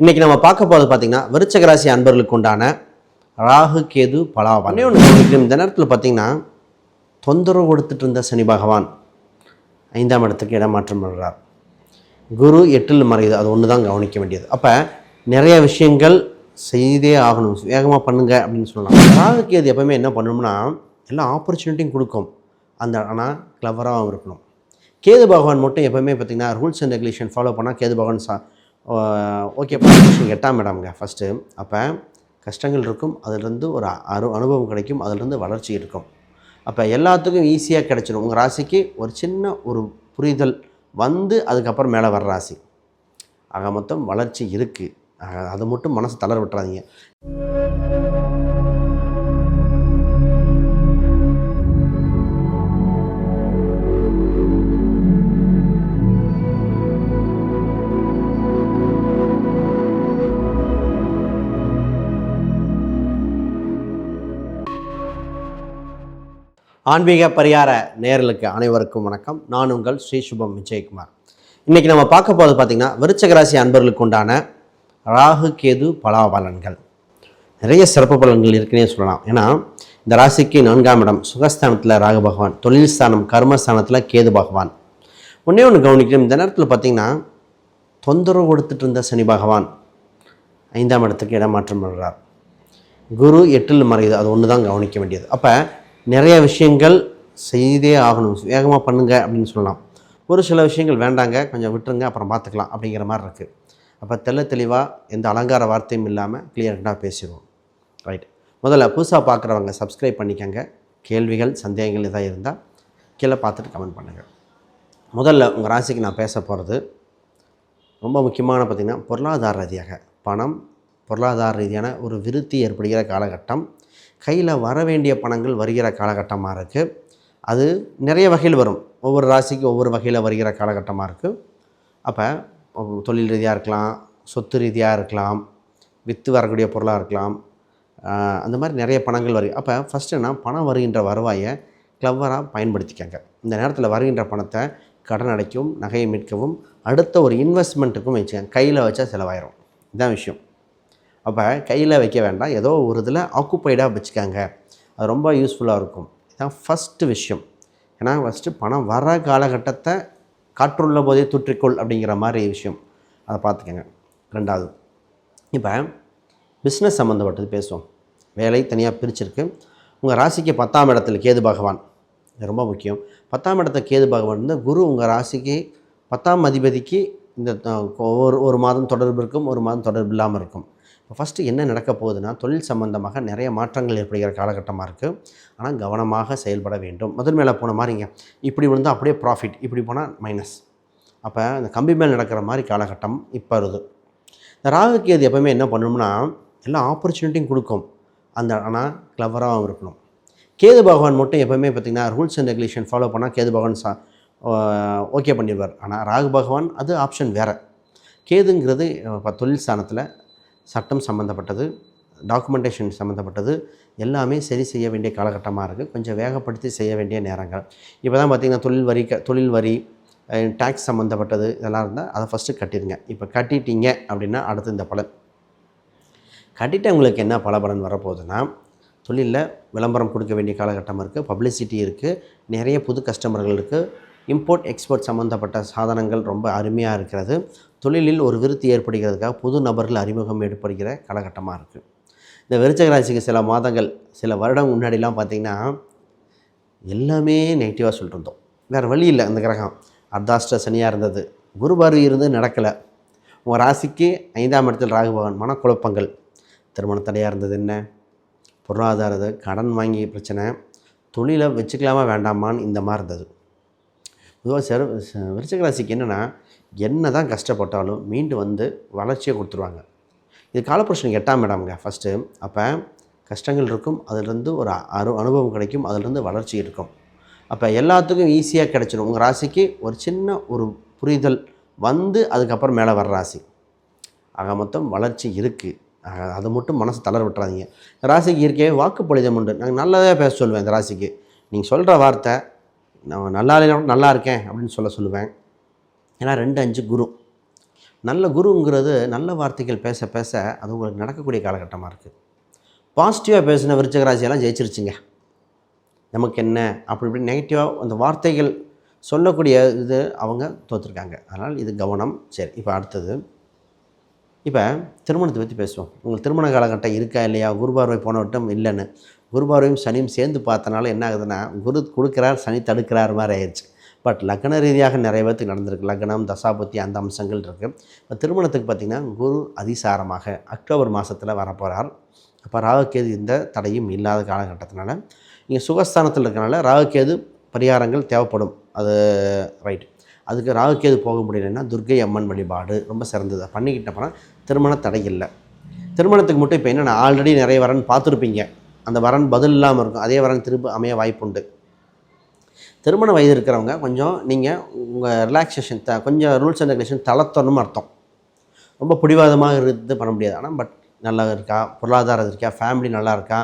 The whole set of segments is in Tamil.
இன்னைக்கு நம்ம பார்க்க போகிறது பார்த்தீங்கன்னா விருச்சக ராசி அன்பர்களுக்கு உண்டான ராகு கேது பலாபலம் ஒன்று இந்த நேரத்தில் பார்த்தீங்கன்னா தொந்தரவு கொடுத்துட்டு இருந்த சனி பகவான் ஐந்தாம் இடத்துக்கு இடமாற்றம் பண்ணுறார் குரு எட்டில் மறையுது. அது ஒன்று தான் கவனிக்க வேண்டியது. அப்போ நிறைய விஷயங்கள் செய்தே ஆகணும். வேகமாக பண்ணுங்க அப்படின்னு சொல்லலாம். ராகு கேது எப்பவுமே என்ன பண்ணணும்னா எல்லா ஆப்பர்ச்சுனிட்டியும் கொடுக்கும். அந்த ஆனால் கிளவராகவும் இருக்கணும். கேது பகவான் மட்டும் எப்பவுமே பார்த்தீங்கன்னா ரூல்ஸ் அண்ட் ரெகுலேஷன் ஃபாலோ பண்ணால் கேது பகவான் சா ஓகே பொசிஷன் எட்டாம் மேடம்ங்க ஃபஸ்ட்டு அப்போ கஷ்டங்கள் இருக்கும் அதிலிருந்து ஒரு அனு அனுபவம் கிடைக்கும் அதிலிருந்து வளர்ச்சி இருக்கும். அப்போ எல்லாத்துக்கும் ஈஸியாக கிடைச்சிடும் உங்கள் ராசிக்கு ஒரு சின்ன ஒரு புரிதல் வந்து அதுக்கப்புறம் மேலே வர்ற ராசி. ஆக மொத்தம் வளர்ச்சி இருக்குது ஆக அது மட்டும் மனசு தளர விட்டுறாதீங்க. ஆன்மீக பரிகார நேர்களுக்கு அனைவருக்கும் வணக்கம். நான் உங்கள் ஸ்ரீ சுபம் விஜயகுமார். இன்றைக்கி நம்ம பார்க்க போகிறது பார்த்திங்கன்னா விருச்சகராசி அன்பர்களுக்கு உண்டான ராகு கேது பலாபலன்கள். நிறைய சிறப்பு பலன்கள் இருக்குன்னே சொல்லலாம். ஏன்னா இந்த ராசிக்கு நான்காம் இடம் சுகஸ்தானத்தில் ராகு பகவான் தொழில் ஸ்தானம் கர்மஸ்தானத்தில் கேது பகவான். ஒன்றே ஒன்று கவனிக்கணும். இந்த நேரத்தில் பார்த்திங்கன்னா தொந்தரவு கொடுத்துட்டு இருந்த சனி பகவான் ஐந்தாம் இடத்துக்கு இடமாற்றம் பண்ணுறார் குரு எட்டில் மறையுது. அது ஒன்று தான் கவனிக்க வேண்டியது. அப்போ நிறைய விஷயங்கள் செய்தே ஆகணும். வேகமாக பண்ணுங்க அப்படின்னு சொல்லலாம். ஒரு சில விஷயங்கள் வேண்டாங்க கொஞ்சம் விட்டுருங்க அப்புறம் பார்த்துக்கலாம் அப்படிங்கிற மாதிரி இருக்குது அப்போ தெள்ள தெளிவாக எந்த அலங்கார வார்த்தையும் இல்லாமல் கிளியர்டாக பேசிடுவோம். ரைட் முதல்ல புதுசாக பார்க்குறவங்க சப்ஸ்கிரைப் பண்ணிக்கங்க. கேள்விகள் சந்தேகங்கள் எதாவது இருந்தால் கீழே பார்த்துட்டு கமெண்ட் பண்ணுங்கள் முதல்ல உங்கள் ராசிக்கு நான் பேச போகிறது ரொம்ப முக்கியமான பார்த்திங்கன்னா பொருளாதார ரீதியாக. பணம் பொருளாதார ரீதியான ஒரு விருத்தி ஏற்படுகிற காலகட்டம். கையில் வர வேண்டிய பணங்கள் வருகிற காலகட்டமாக இருக்குது அது நிறைய வகையில் வரும். ஒவ்வொரு ராசிக்கு ஒவ்வொரு வகையில் வருகிற காலகட்டமாக இருக்குது அப்போ தொழில் ரீதியாக இருக்கலாம் சொத்து ரீதியாக இருக்கலாம் விற்று வரக்கூடிய பொருளாக இருக்கலாம் அந்த மாதிரி நிறைய பணங்கள் வரும் அப்போ ஃபஸ்ட்டு என்ன பணம் வருகின்ற வருவாயை கிளவராக பயன்படுத்திக்கங்க. இந்த நேரத்தில் வருகின்ற பணத்தை கடன் அடைக்கவும் நகையை மீட்கவும் அடுத்த ஒரு இன்வெஸ்ட்மெண்ட்டுக்கும் வச்சுக்கோங்க. கையில் வச்சா செலவாயிரும். இதுதான் விஷயம். அப்போ கையில் வைக்க வேண்டாம். ஏதோ ஒரு இதில் ஆக்குப்பைடாக வச்சுக்காங்க. அது ரொம்ப யூஸ்ஃபுல்லாக இருக்கும். இதுதான் ஃபஸ்ட்டு விஷயம். ஏன்னா ஃபஸ்ட்டு பணம் வர காலகட்டத்தை காற்றுள்ள போதே தூற்றிக்கொள் அப்படிங்கிற மாதிரி விஷயம். அதை பார்த்துக்கங்க. ரெண்டாவது. இப்போ பிஸ்னஸ் சம்மந்தப்பட்டது பேசுவோம். வேலை தனியாக பிரிச்சிருக்கு. உங்கள் ராசிக்கு பத்தாம் இடத்துல கேது பகவான். இது ரொம்ப முக்கியம். பத்தாம் இடத்த கேது பகவான் வந்து குரு உங்கள் ராசிக்கு பத்தாம் அதிபதிக்கு இந்த ஒரு ஒரு மாதம் தொடர்பு இருக்கும் ஒரு மாதம் தொடர்பு இல்லாமல் இருக்கும். ஃபஸ்ட்டு என்ன நடக்க போகுதுன்னா தொழில் சம்பந்தமாக நிறைய மாற்றங்கள் ஏற்படுகிற காலகட்டமாக இருக்குது ஆனால் கவனமாக செயல்பட வேண்டும். முதல் மேலே போன மாதிரிங்க இப்படி விழுந்தால் அப்படியே ப்ராஃபிட் இப்படி போனால் மைனஸ் அப்போ இந்த கம்பி மேல் நடக்கிற மாதிரி காலகட்டம் இப்போ வருது. இந்த ராகு கேது எப்போவுமே என்ன பண்ணணும்னா எல்லா ஆப்பர்ச்சுனிட்டியும் கொடுக்கும். அந்த ஆனால் கிளவராகவும் இருக்கணும். கேது பகவான் மட்டும் எப்பவுமே பார்த்திங்கன்னா ரூல்ஸ் அண்ட் ரெகுலேஷன் ஃபாலோ பண்ணால் கேது பகவான் சா ஓகே பண்ணிடுவார். ஆனால் ராகு பகவான் அது ஆப்ஷன் வேறு. கேதுங்கிறது இப்போ தொழில் ஸ்தானத்தில் சட்டம் சம்மந்தப்பட்டது டாக்குமெண்டேஷன் சம்மந்தப்பட்டது எல்லாமே சரி செய்ய வேண்டிய காலகட்டமாக இருக்குது கொஞ்சம் வேகப்படுத்தி செய்ய வேண்டிய நேரங்கள். இப்போ தான் பார்த்திங்கன்னா தொழில் வரி க தொழில் வரி டேக்ஸ் சம்மந்தப்பட்டது இதெல்லாம் இருந்தால் அதை ஃபஸ்ட்டு கட்டிடுங்க. இப்போ கட்டிட்டீங்க அப்படின்னா அடுத்து இந்த பலன். கட்டிட்டு உங்களுக்கு என்ன பலபலன் வரப்போகுதுன்னா தொழிலில் விளம்பரம் கொடுக்க வேண்டிய காலகட்டம் இருக்குது பப்ளிசிட்டி இருக்குது நிறைய புது கஸ்டமர்கள் இருக்குது இம்போர்ட் எக்ஸ்போர்ட் சம்மந்தப்பட்ட சாதனங்கள் ரொம்ப அருமையாக இருக்கிறது. தொழிலில் ஒரு விருத்தி ஏற்படுகிறதுக்காக புது நபர்கள் அறிமுகம் ஏற்படுகிற காலகட்டமாக இருக்குது இந்த விருச்சக ராசிக்கு சில மாதங்கள் சில வருடம் முன்னாடிலாம் பார்த்திங்கன்னா எல்லாமே நெகட்டிவாக சொல்லிட்டு இருந்தோம். வேறு வழி இல்லை அந்த கிரகம். அர்த்தாஷ்ட சனியாக இருந்தது. குரு இருந்து நடக்கலை. உங்கள் ராசிக்கு ஐந்தாம் இடத்தில் ராகுபவன் மனக்குழப்பங்கள். திருமண தடையாக இருந்தது என்ன? பொருளாதாரது கடன் வாங்கி பிரச்சனை. தொழிலை வச்சுக்கலாமா வேண்டாமான்னு இந்த மாதிரி இருந்தது. பொதுவாக செர விருச்சகராசிக்கு ராசிக்கு என்னென்னா என்ன தான் கஷ்டப்பட்டாலும் மீண்டு வந்து வளர்ச்சியை கொடுத்துருவாங்க. இது காலப்புருஷனுக்கு எட்டாம் இடம்ங்க ஃபஸ்ட்டு அப்போ கஷ்டங்கள் இருக்கும் அதிலிருந்து ஒரு அரு அனுபவம் கிடைக்கும் அதிலிருந்து வளர்ச்சி இருக்கும். அப்போ எல்லாத்துக்கும் ஈஸியாக கிடைச்சிடும் உங்கள் ராசிக்கு ஒரு சின்ன ஒரு புரிதல் வந்து அதுக்கப்புறம் மேலே வர்ற ராசி. ஆக மொத்தம் வளர்ச்சி இருக்குது அது மட்டும் மனசு தளர விட்டுறாதீங்க. ராசிக்கு இயற்கையாக வாக்குப்பொழிதம் உண்டு. நாங்கள் நல்லதாக பேச சொல்லுவேன் இந்த ராசிக்கு. நீங்கள் சொல்கிற வார்த்தை நான் நல்லா இல்லைனா கூட நல்லா இருக்கேன் அப்படின்னு சொல்ல சொல்லுவேன். ஏன்னா ரெண்டு அஞ்சு குரு. நல்ல குருங்கிறது நல்ல வார்த்தைகள் பேச பேச அது உங்களுக்கு நடக்கக்கூடிய காலகட்டமாக இருக்குது பாசிட்டிவாக பேசின விருச்சகராசியெல்லாம் ஜெயிச்சிருச்சுங்க. நமக்கு என்ன? அப்படி இப்படி நெகட்டிவாக அந்த வார்த்தைகள் சொல்லக்கூடிய இது அவங்க தோற்றுருக்காங்க அதனால் இது கவனம். சரி இப்போ அடுத்தது. இப்போ திருமணத்தை பற்றி பேசுவோம். உங்களுக்கு திருமண காலகட்டம் இருக்கா இல்லையா? குரு பார்வை போன வட்டம் இல்லைன்னு. குருபார்வையும் சனியும் சேர்ந்து பார்த்தனால என்ன ஆகுதுன்னா குரு கொடுக்குறார் சனி தடுக்கிறார் மாதிரி ஆயிடுச்சு பட் லக்ன ரீதியாக நிறைய பேர்த்துக்கு நடந்திருக்கு. லக்னம் தசாபுத்தி அந்த அம்சங்கள் இருக்குது இப்போ திருமணத்துக்கு பார்த்திங்கன்னா குரு அதிசாரமாக அக்டோபர் மாதத்தில் வரப்போகிறார் அப்போ ராகுகேது எந்த தடையும் இல்லாத காலகட்டத்தினால இங்கே சுகஸ்தானத்தில் இருக்கனால ராகுகேது பரிகாரங்கள் தேவைப்படும். அது ரைட் அதுக்கு ராகுகேது போக முடியலன்னா துர்க்கை அம்மன் வழிபாடு ரொம்ப சிறந்தது. அதை பண்ணிக்கிட்டப்பனா திருமண தடை இல்லை. திருமணத்துக்கு மட்டும் இப்போ என்னென்ன ஆல்ரெடி நிறைய வரேன்னு பார்த்துருப்பீங்க. அந்த வரன் பதில் இல்லாமல் இருக்கும். அதே வரன் திரும்ப அமைய வாய்ப்புண்டு. திருமண வயது இருக்கிறவங்க கொஞ்சம் நீங்கள் உங்கள் ரிலாக்ஸேஷன் த கொஞ்சம் ரூல்ஸ் அண்ட் ரெகுலேஷன் தளர்த்தணும்னு அர்த்தம். ரொம்ப பிடிவாதமாக இருந்து பண்ண முடியாது. ஆனால் பட் நல்லா இருக்கா? பொருளாதாரம் இருக்கா? ஃபேமிலி நல்லா இருக்கா?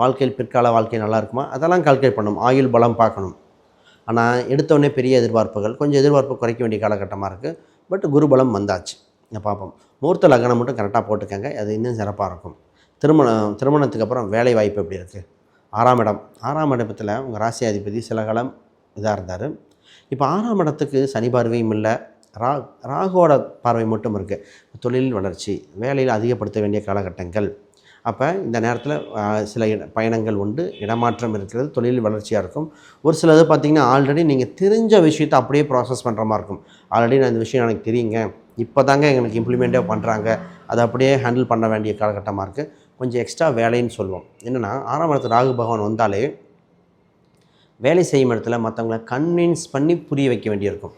வாழ்க்கையில் பிற்கால வாழ்க்கை நல்லா இருக்குமா? அதெல்லாம் கால்குலேட் பண்ணணும். ஆயுள் பலம் பார்க்கணும். ஆனால் எடுத்தோடனே பெரிய எதிர்பார்ப்புகள் கொஞ்சம் எதிர்பார்ப்பு குறைக்க வேண்டிய காலகட்டமாக இருக்குது பட் குருபலம் வந்தாச்சு. இங்க பார்ப்போம். முகூர்த்த லக்னம் மட்டும் கரெக்டாக போட்டுக்கங்க. அது இன்னும் சிறப்பாக இருக்கும். திருமணம் திருமணத்துக்கு அப்புறம் வேலை வாய்ப்பு எப்படி இருக்குது ஆறாம் இடம். ஆறாம் இடத்துல உங்கள் ராசி அதிபதி சில காலம் இதாக இருந்தார். இப்போ ஆறாம் இடத்துக்கு சனி பார்வையும் இல்லை. ரா ராகுவோட பார்வை மட்டும் இருக்குது தொழில் வளர்ச்சி வேலையில் அதிகப்படுத்த வேண்டிய காலகட்டங்கள். அப்போ இந்த நேரத்தில் சில பயணங்கள் உண்டு. இடமாற்றம் இருக்கிறது தொழில் வளர்ச்சியாக இருக்கும். ஒரு சிலது பார்த்திங்கன்னா ஆல்ரெடி நீங்கள் தெரிஞ்ச விஷயத்தை அப்படியே ப்ராசஸ் பண்ணுற மாதிரி இருக்கும். ஆல்ரெடி நான் இந்த விஷயம் எனக்கு தெரியுங்க. இப்போ தாங்க எங்களுக்கு இம்ப்ளிமெண்ட்டே பண்ணுறாங்க அதை அப்படியே ஹேண்டில் பண்ண வேண்டிய காலகட்டமாக இருக்குது கொஞ்சம் எக்ஸ்ட்ரா வேலைன்னு சொல்லுவோம் என்னென்னா ஆறாம் இடத்துல ராகு பகவான் வந்தாலே வேலை செய்யும் இடத்துல மற்றவங்கள கன்வின்ஸ் பண்ணி புரிய வைக்க வேண்டியிருக்கும்.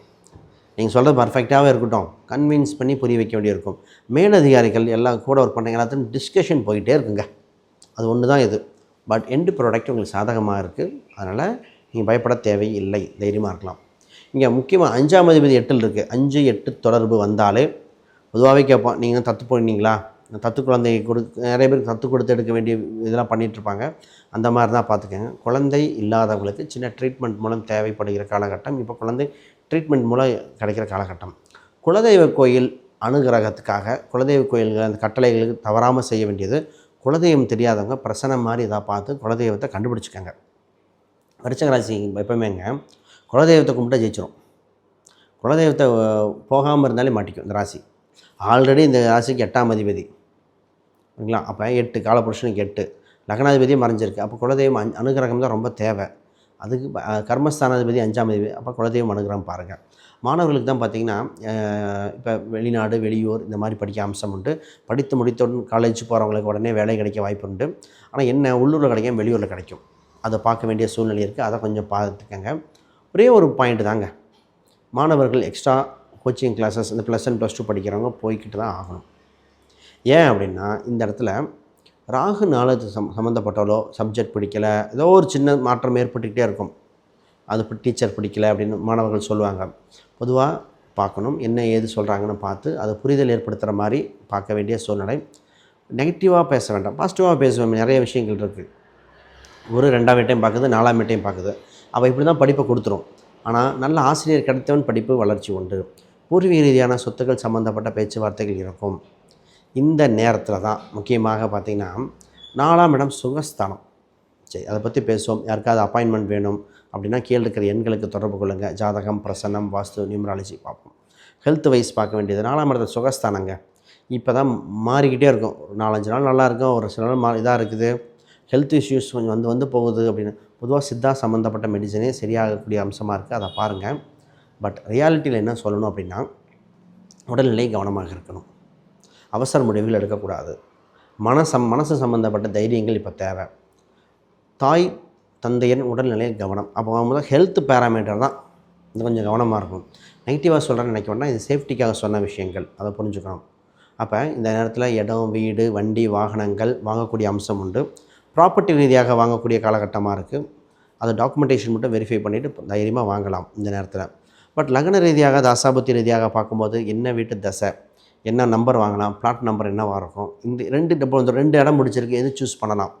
நீங்கள் சொல்கிறது பர்ஃபெக்டாகவே இருக்கட்டும். கன்வின்ஸ் பண்ணி புரிய வைக்க வேண்டியிருக்கும். மேலதிகாரிகள் எல்லாம் கூட ஒர்க் பண்ணுறீங்க எல்லாத்தையும் டிஸ்கஷன் போயிட்டே இருக்குங்க. அது ஒன்று தான் இது. பட் எண்டு ப்ராடக்ட் உங்களுக்கு சாதகமாக இருக்குது அதனால் நீங்கள் பயப்பட தேவையில்லை. தைரியமாக இருக்கலாம். இங்கே முக்கியமாக அஞ்சாம் அதிபதி எட்டில் இருக்குது அஞ்சு எட்டு தொடர்பு வந்தாலே பொதுவாகவே கேட்போம். நீங்கள் தத்து போயிருந்தீங்களா தத்து குழந்தை கொடு நிறைய பேருக்கு தத்து கொடுத்து எடுக்க வேண்டிய இதெல்லாம் பண்ணிகிட்ருப்பாங்க அந்த மாதிரி தான் பார்த்துக்கோங்க. குழந்தை இல்லாதவங்களுக்கு சின்ன ட்ரீட்மெண்ட் மூலம் தேவைப்படுகிற காலகட்டம். இப்போ குழந்தை ட்ரீட்மெண்ட் மூலம் கிடைக்கிற காலகட்டம். குலதெய்வ கோயில் அனுகிரகத்துக்காக குலதெய்வ கோயில்கள் அந்த கட்டளைகளுக்கு தவறாமல் செய்ய வேண்டியது குலதெய்வம் தெரியாதவங்க பிரசனம் மாதிரி இதாக பார்த்து குலதெய்வத்தை கண்டுபிடிச்சிக்கோங்க. விருச்சகராசி எப்பவுமேங்க குலதெய்வத்தை கும்பிட்டா ஜெயிச்சிரும். குலதெய்வத்தை போகாமல் இருந்தாலே மாட்டிக்கும் இந்த ராசி. ஆல்ரெடி இந்த ராசிக்கு எட்டாம் அதிபதி. ஓகேங்களா அப்போ எட்டு காலபுருஷனுக்கு எட்டு. லக்னாதிபதியும் மறைஞ்சிருக்கு. அப்போ குலதெய்வம் அஞ் அனுகிரகம் தான் ரொம்ப தேவை. அதுக்கு கர்மஸ்தானாதிபதி அஞ்சாம் தேதி அப்போ குலதெய்வம் அனுகிரகம் பாருங்கள் மாணவர்களுக்கு தான் பார்த்திங்கன்னா இப்போ வெளிநாடு வெளியூர் இந்த மாதிரி படிக்க அம்சம் உண்டு. படித்து முடித்தவுடன் காலேஜ் போகிறவங்களுக்கு உடனே வேலை கிடைக்க வாய்ப்பு உண்டு. ஆனால் என்ன உள்ளூரில் கிடைக்கும் வெளியூரில் கிடைக்கும். அதை பார்க்க வேண்டிய சூழ்நிலை இருக்குது. அதை கொஞ்சம் பார்த்துக்கங்க. ஒரே ஒரு பாயிண்ட் தாங்க. மாணவர்கள் எக்ஸ்ட்ரா கோச்சிங் கிளாஸஸ் இந்த ப்ளஸ் ஒன் ப்ளஸ் டூ படிக்கிறவங்க போய்கிட்டு தான் ஆகணும். ஏன் அப்படின்னா இந்த இடத்துல ராகு நாளது சம் சம்மந்தப்பட்டாலோ சப்ஜெக்ட் பிடிக்கலை ஏதோ ஒரு சின்ன மாற்றம் ஏற்பட்டுக்கிட்டே இருக்கும். அது டீச்சர் பிடிக்கல அப்படின்னு மாணவர்கள் சொல்லுவாங்க. பொதுவாக பார்க்கணும் என்ன ஏது சொல்கிறாங்கன்னு பார்த்து அது புரிதல் ஏற்படுத்துகிற மாதிரி பார்க்க வேண்டிய சூழ்நிலை. நெகட்டிவாக பேச வேண்டாம் பாசிட்டிவாக பேசுவோம் நிறைய விஷயங்கள் இருக்குது ஒரு ரெண்டாம் வீட்டையும் பார்க்குது நாலாம் வீட்டையும் பார்க்குது. அவள் இப்படி தான் படிப்பை கொடுத்துரும். ஆனால் நல்ல ஆசிரியர் கிடைத்தவன் படிப்பு வளர்ச்சி உண்டு. பூர்வீக ரீதியான சொத்துக்கள் சம்மந்தப்பட்ட பேச்சுவார்த்தைகள் இருக்கும். இந்த நேரத்தில் தான் முக்கியமாக பார்த்திங்கன்னா நாலாம் இடம் சுகஸ்தானம். சரி அதை பற்றி பேசுவோம். யாருக்காவது அப்பாயின்மெண்ட் வேணும் அப்படின்னா கீழே இருக்கிற எண்களுக்கு தொடர்பு கொள்ளுங்கள் ஜாதகம் பிரசன்னம் வாஸ்து நியூமராலஜி பார்ப்போம். ஹெல்த் வைஸ் பார்க்க வேண்டியது நாலாம் இடத்துல சுகஸ்தானங்க. இப்போ தான் மாறிக்கிட்டே இருக்கும். ஒரு நாலஞ்சு நாள் நல்லாயிருக்கும் ஒரு சில நாள் மா இதாக இருக்குது. ஹெல்த் இஷ்யூஸ் கொஞ்சம் வந்து வந்து போகுது அப்படின்னு. பொதுவாக சித்தா சம்மந்தப்பட்ட மெடிசனே சரியாகக்கூடிய அம்சமாக இருக்குது அதை பாருங்கள் பட் ரியாலிட்டியில் என்ன சொல்லணும் அப்படின்னா உடல்நிலை கவனமாக இருக்கணும். அவசர முடிவுகள் எடுக்கக்கூடாது. மனசம் மனசு சம்மந்தப்பட்ட தைரியங்கள் இப்போ தேவை. தாய் தந்தையன் உடல்நிலை கவனம். அப்போ முதல்ல ஹெல்த் பேராமீட்டர் தான். இது கொஞ்சம் கவனமாக இருக்கும் நெகட்டிவாக சொல்கிறேன்னு நினைக்க வேண்டாம். இது சேஃப்டிக்காக சொன்ன விஷயங்கள். அதை புரிஞ்சுக்கணும். அப்போ இந்த நேரத்தில் இடம் வீடு வண்டி வாகனங்கள் வாங்கக்கூடிய அம்சம் உண்டு. ப்ராப்பர்ட்டி ரீதியாக வாங்கக்கூடிய காலகட்டமாக இருக்குது அது டாக்குமெண்டேஷன் மட்டும் வெரிஃபை பண்ணிவிட்டு தைரியமாக வாங்கலாம் இந்த நேரத்தில். பட் லக்ன ரீதியாக தசாபுத்தி ரீதியாக பார்க்கும்போது என்ன வீட்டு தசை? என்ன நம்பர் வாங்கலாம் பிளாட் நம்பர் என்னவாக இருக்கும் இந்த ரெண்டு டபுள் இந்த ரெண்டு இடம் முடிச்சிருக்கு எது சூஸ் பண்ணலாம்?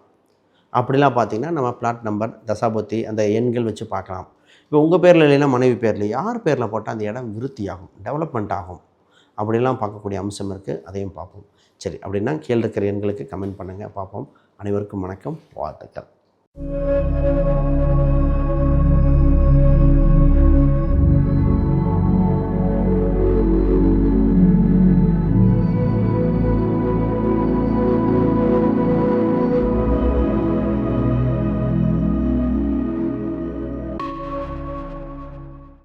அப்படிலாம் பார்த்தீங்கன்னா நம்ம பிளாட் நம்பர் தசாபுத்தி அந்த எண்கள் வச்சு பார்க்கலாம். இப்போ உங்கள் பேரில் இல்லைன்னா மனைவி பேரில் யார் பேரில் போட்டால் அந்த இடம் விருத்தி ஆகும் டெவலப்மெண்ட் ஆகும்? அப்படிலாம் பார்க்கக்கூடிய அம்சம் இருக்குது அதையும் பார்ப்போம். சரி அப்படின்னா கீழே இருக்கிற எண்களுக்கு கமெண்ட் பண்ணுங்கள் பார்ப்போம். அனைவருக்கும் வணக்கம் வாழ்த்துக்கள்.